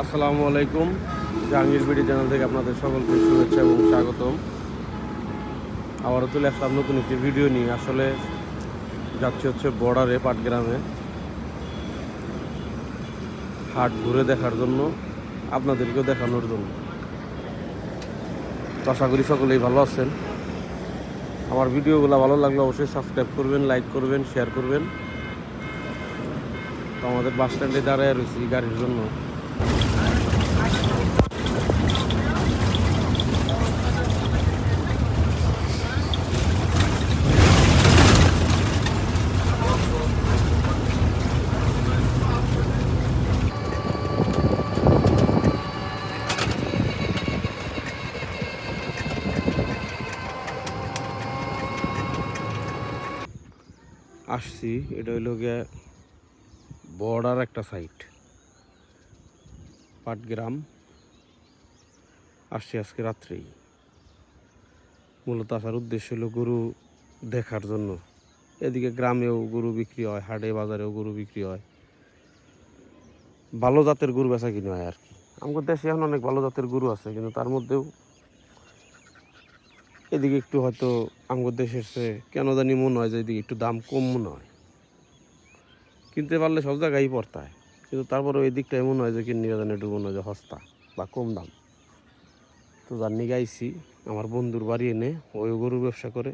আসসালামু আলাইকুম, Jahangir BD channel থেকে আপনাদের সকলকে শুভেচ্ছা এবং স্বাগতম। আবারও চলে আসলাম নতুন একটি ভিডিও নিয়ে। আসলে যাচ্ছি হচ্ছে বর্ডারে, পাটগ্রামে। হাট ঘুরে দেখার জন্য, আপনাদেরকেও দেখানোর জন্য। তো আশা করি সকলেই ভালো আছেন। আমার ভিডিওগুলো ভালো লাগলে অবশ্যই সাবস্ক্রাইব করবেন, লাইক করবেন, শেয়ার করবেন। তো আমাদের বাস স্ট্যান্ডে দাঁড়ায় রয়েছি গাড়ির জন্য। আসছি, এটা হইল গিয়ে বর্ডার একটা সাইট পাটগ্রাম। আসছি আজকে রাত্রেই। মূলত আসার উদ্দেশ্য হলো গরু দেখার জন্য। এদিকে গ্রামেও গরু বিক্রি হয়, হাটে বাজারেও গরু বিক্রি হয়। ভালো জাতের গরু বেচা কিনে হয় আর কি। আমাদের দেশে এখন অনেক ভালো জাতের গরু আছে, কিন্তু তার মধ্যেও এদিকে একটু হয়তো আমাদের দেশের চেয়ে কেন জানি মনে হয় যে এদিকে একটু দাম কম মনে হয়। কিনতে পারলে সব জায়গায় পড়তায়, কিন্তু তারপরে ওই দিকটা এমন হয় যে কিনে জানি একটু মনে হয় যে সস্তা বা কম দাম। তো যার আইসি আমার বন্ধুর বাড়ি এনে, ওই গরু ব্যবসা করে,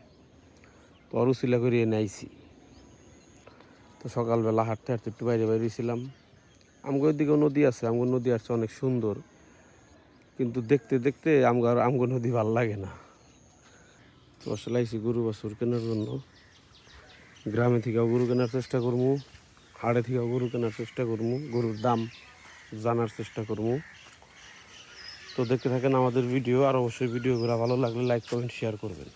তো অরুশিলা করে এনে আইসি তো সকালবেলা হাঁটতে হাঁটতে একটু বাইরে বাইরে বাইরেছিলাম আমগো দিকেও নদী আছে, আমগো নদী আছে অনেক সুন্দর, কিন্তু দেখতে দেখতে আমগার আমগো নদী ভালো লাগে না। তো গরু বাছুর কেনার জন্য। গ্রামে থেকেও গরু কেনার চেষ্টা করব হাড়ে থেকেও গরু কেনার চেষ্টা করব গরুর দাম জানার চেষ্টা করব তো দেখতে থাকেন আমাদের ভিডিও, আর অবশ্যই ভিডিওগুলো ভালো লাগলে লাইক কমেন্ট শেয়ার করবেন।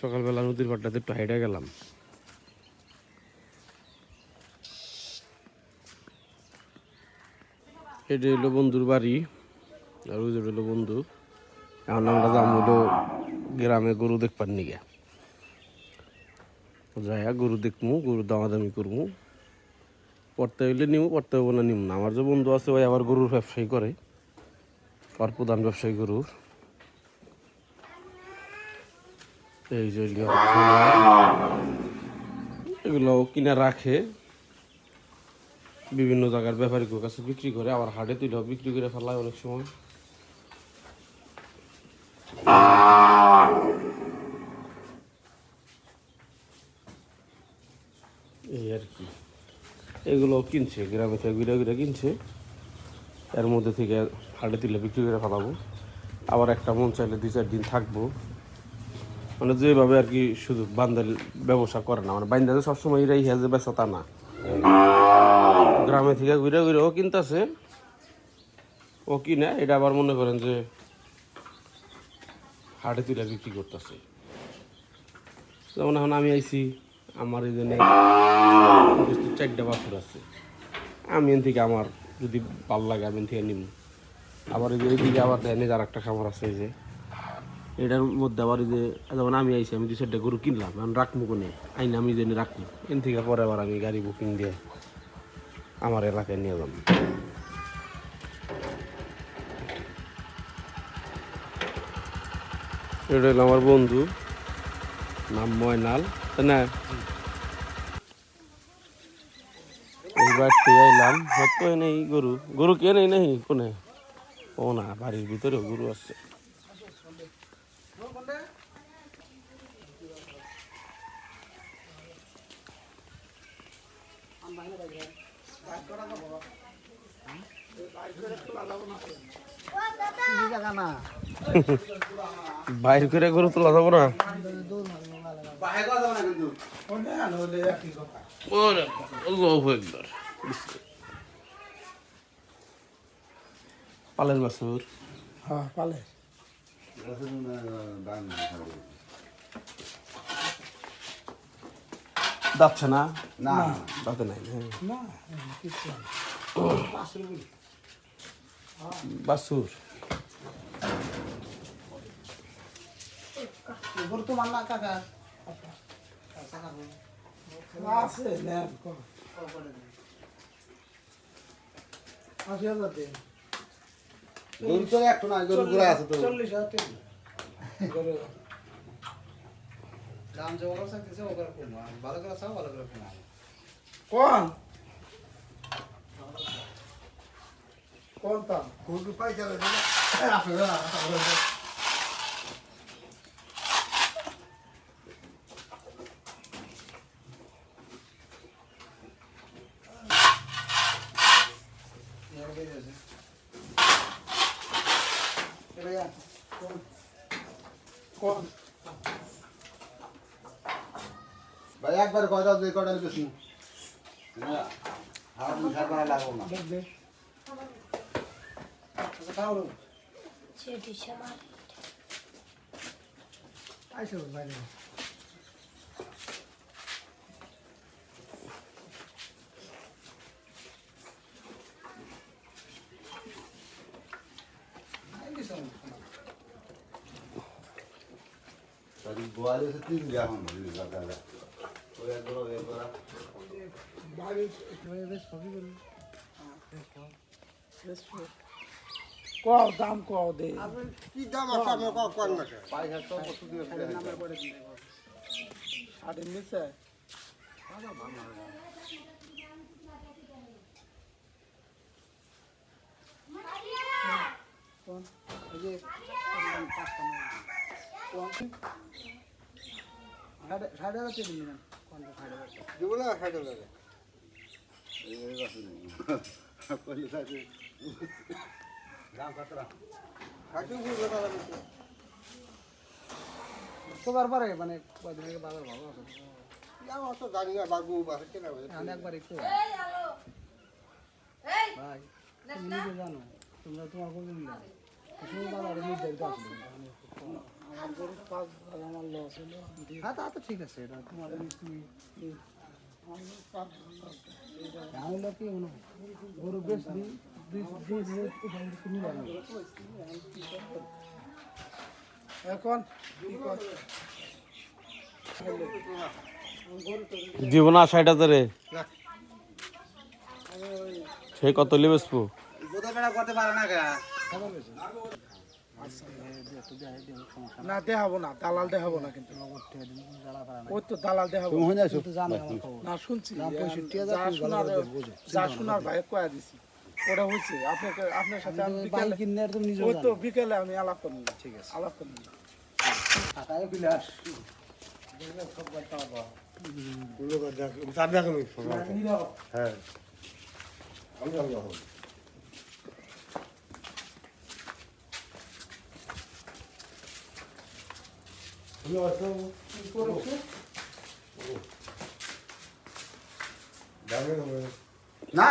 সকালবেলা নদীর পাড়টাতে একটু হাইডে গেলাম। এটা হলো বন্ধুর বাড়ি, আর ওই হলো বন্ধু। এখন আমরা যাম হলো গ্রামে গরু দেখবার নিগে। যাইয়া গরু দেখমু, গরু দামাদামি করমু। পড়তে হইলে নিমু, পড়তে হব না নিম না। আমার যে বন্ধু আছে ওই আবার গরুর ব্যবসায়ী করে। আর প্রধান ব্যবসায়ী গরুর। এই যে এগুলো কিনা রাখে। বিভিন্ন জায়গার ব্যাপারীদের কাছে বিক্রি করে, আবার হাটে তুলে বিক্রি করে ফেলায় অনেক সময়। এই আর কি। এগুলো কিনছে, গ্রামে থেকে ঘুরে ঘুরে কিনছে। এর মধ্যে থেকে হাটে তুলে বিক্রি করে ফেলাবো। আবার একটা মন চাইলে দুই চার দিন থাকব। মানে যেভাবে আর কি শুধু বান্দার ব্যবসা করে না মানে বান্দাতে সবসময় এরাই হেজে বেচা তা না। গ্রামে থেকে ঘুরে ঘুরে ও কিনতেছে, ও কিনে, এটা আবার মনে করেন যে হাটে তুলে বিক্রি করতেছে। যেমন এখন আমি আইছি, আমার এই জন্য চারটা বাছুর আছে। আমি এন থেকে আমার যদি ভালো লাগে, আমি এন থেকে নিব আবার এই যে এইদিকে আবার দেয় আর একটা খাবার আছে এই যে। এটার মধ্যে আবার যে, যেমন আমি আইছি, আমি দু চারটা গরু কিনলাম, এখন রাখব কোনে? আইন আমি জেনে রাখব এন থেকে পরে আবার আমি গাড়ি বুকিং দিয়ে আমার এলাকায় নিয়ে যাব। এটা হলো আমার বন্ধু, নাম ময়নাল। তাই না নেই গরু। গরু কে নেই নেই কোনে ও না, বাড়ির ভিতরেও গরু আছে। বাইর করে গরু তোলা যাব না। পালের বাছুর। হ্যাঁ পালে যাচ্ছে না? না। দাঁতে নাই। না দিন। গরু তো একটু না গরু ঘুরে আছে তো। চল্লিশ হাজার গরু দাম যে ওগুলো ভালো করে চাও ভালো করে কম? কোন কোন দাম গরু পাইছে কোন ভাই একবার কয়টা দুই কয়টা বেশি না হাত মিশার করা লাগবো না। দেখবে খাও সেটি সবার আইসো বাইরে তাহলে গোয়ালে এসে তিন দেওয়া হন দাদা ওই একবার ওই করা কও দাম কও দে। কি দাম আছে আমি কম কম না পয়সা তো কত দিয়ে নিচে? কোন? এই যে পাঁচটা কোন? সাড়ে সাড়ে হাজার দিন কোন? সাড়ে হাজার। দিব না এই কইলে থাকে তোবার পারে মানে কদিন আগে বাজার ভালো আছে? অত জানি না বাবু বাসে কেনা আমি একবার একটু। ভাই তুমি নিজে জানো তোমরা তোমার কোনো জানো তুমি বাজারে নির্ধারিত আসলে আমার লস হলো হ্যাঁ তা তো ঠিক আছে এটা তোমার তুমি আমি লোক কি গরু বেশ দিই এখন ষাট হাজারে সে কত লিবেসপু গোদা বেড়া করতে পারে না না দেখাবো না দালাল দেখাবো না কিন্তু। ওই তো দালাল দেখাবো। তুমি যাচ্ছ না শুনছি। যা শোনার ভাই কয়া দিছি। ওটা হচ্ছে আপনাকে আপনার সাথে আমি বিকেলে ওই তো বিকেলে আমি আলাপ করলাম ঠিক আছে। আলাপ করলাম টাকায় বিলাস হ্যাঁ আমি যাব না।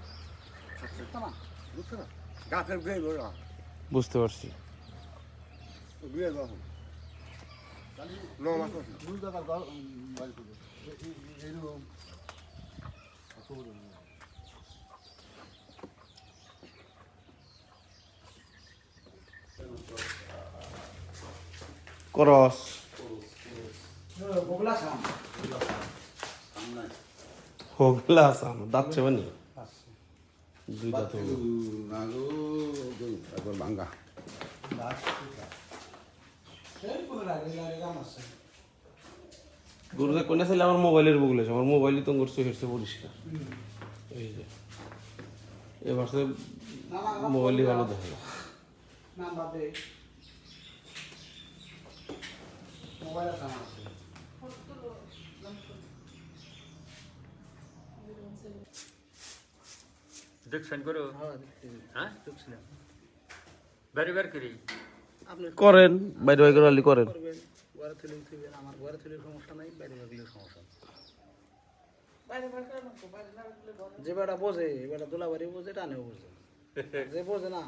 গাছের বুঝতে পারছি। বিয়ে বাবু ন মাস থেকে করস। হোগলা আসাম দাচ্ছে বানি দুই দাঁত হলো। নাগো একবার ভাঙ্গা। সেই কোনো ছিল আমার মোবাইলের বুগলে আমার মোবাইলই তো করছে হেরছে পরিষ্কার। এই যে। এবার সে মোবাইলই ভালো দেখা যায় মোবাইল আছে আমার দেখছেন করো। হ্যাঁ। হ্যাঁ। বাড়ি বার করি। আপনি করেন বাইরে বাইরে আলি করেন। আমার ঘরে তুলে সমস্যা নাই বাইরে সমস্যা যে বেটা বোঝে বেটা দোলাবাড়ি বোঝে টানেও বোঝে। যে বোঝে না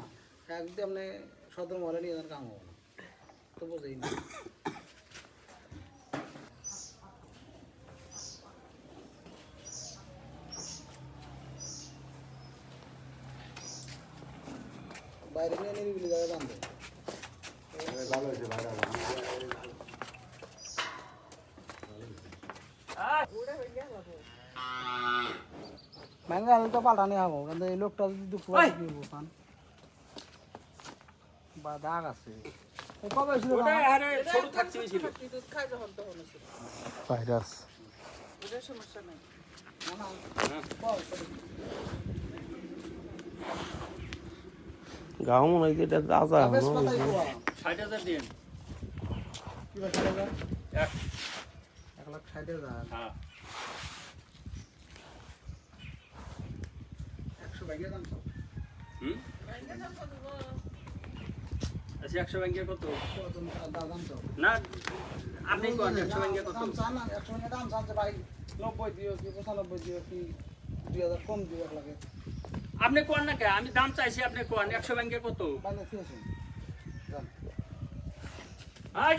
একদম আপনি সদর মহলে নিয়ে যান কাম হবে না। তো বোঝেই না। বাইরে নিয়ে নিরিবিলি জায়গায় বান্ধব ভালো হয়েছে তো পাল্টানি হব কিন্তু এই লোকটা যদি দুঃখ পান? বা দাগ আছে। ও কবে ছিল ছোট থাকতে ছিল ভাইরাস। গাও মনে হয়। খোয়া ষাট হাজার হ্যাঁ। একশো ব্যাগে দাম তো হুম? আচ্ছা একশো ব্যাংকে কত? কত না আপনি একশো ব্যাংকে কত? দাম চান না একশো ব্যাগে দাম চান যে ভাই নব্বই দিও কি পঁচানব্বই দিও কি দুই হাজার কম দিও লাখে। আপনি কোন না কে? আমি দাম চাইছি আপনি কোন একশো ব্যাংকে কত? আর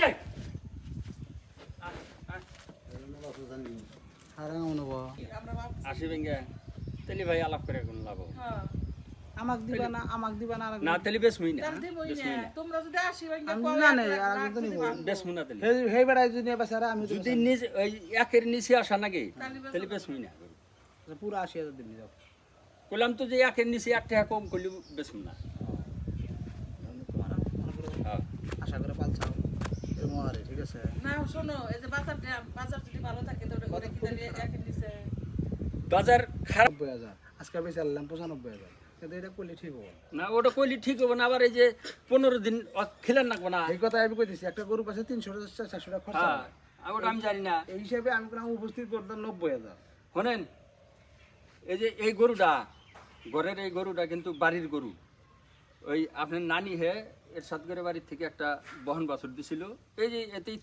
আশি ব্যাংকে। তাহলে ভাই আলাপ করে কোন লাভ আমাক দিবা না আমাক দিবা না আর না তাহলে বেশ মুই না। তোমরা যদি আসি আমি না নেই আর কিন্তু নিব। বেশ মুই না তাহলে হে হে বেড়াই যদি নেবা স্যার আমি যদি নিচে ওই একের নিচে আসা নাকি? তাহলে বেশ মুই না। পুরো আশি হাজার দিবি যাও। বললাম তো যে একের নিচে এক টাকা কম করলে বেশ মুই না। হ্যাঁ। আশা করে পালছাও। এরকম আরে ঠিক আছে? না শোনো এই যে বাজার বাজার যদি ভালো থাকে তো ওটা করে কিনে একের নিচে। বাজার খারাপ। হাজার। আজকে বেশি আনলাম পঁচানব্বই হাজার। কিন্তু এটা করলে ঠিক হবে না। ওটা কইলি ঠিক হবে না। আবার এই যে পনেরো দিন খেলেন না না। এই কথা আমি কইতেছি একটা গরু পাশে তিনশো টাকা চারশো টাকা খরচা হ্যাঁ ওটা আমি জানি না। এই হিসাবে আমি কোনো উপস্থিত করতাম নব্বই হাজার। শোনেন এই যে এই গরুটা ঘরের এই গরুটা কিন্তু বাড়ির গরু। ওই আপনার নানি হে এর সাত বাড়ির থেকে একটা বহন বাছুর দিছিল। এই যে এতেই